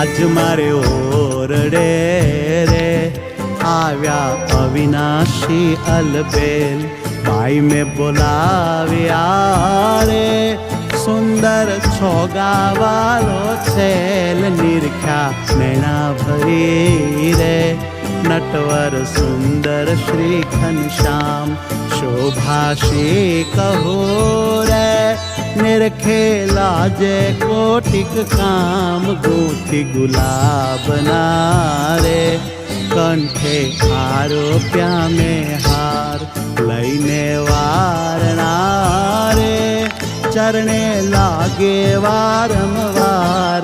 આજ મારે ઓરડે રે. આવ્યા અવિનાશી અલબેલ ભાઈ મેં બોલાવ્યા રે. સુંદર છોગાવાલો છેલ નિરખ્યા મેણા ભરી રે. નટવર સુંદર શ્રી ઘનશ્યામ શોભાશી કહો રે. નિરખે લાજે કોટિક કામ ગોથી ગુલાબના રે કંઠે હારો પ્યામે હાર લઈને વારણા રે ચરણે લાગે વારંવાર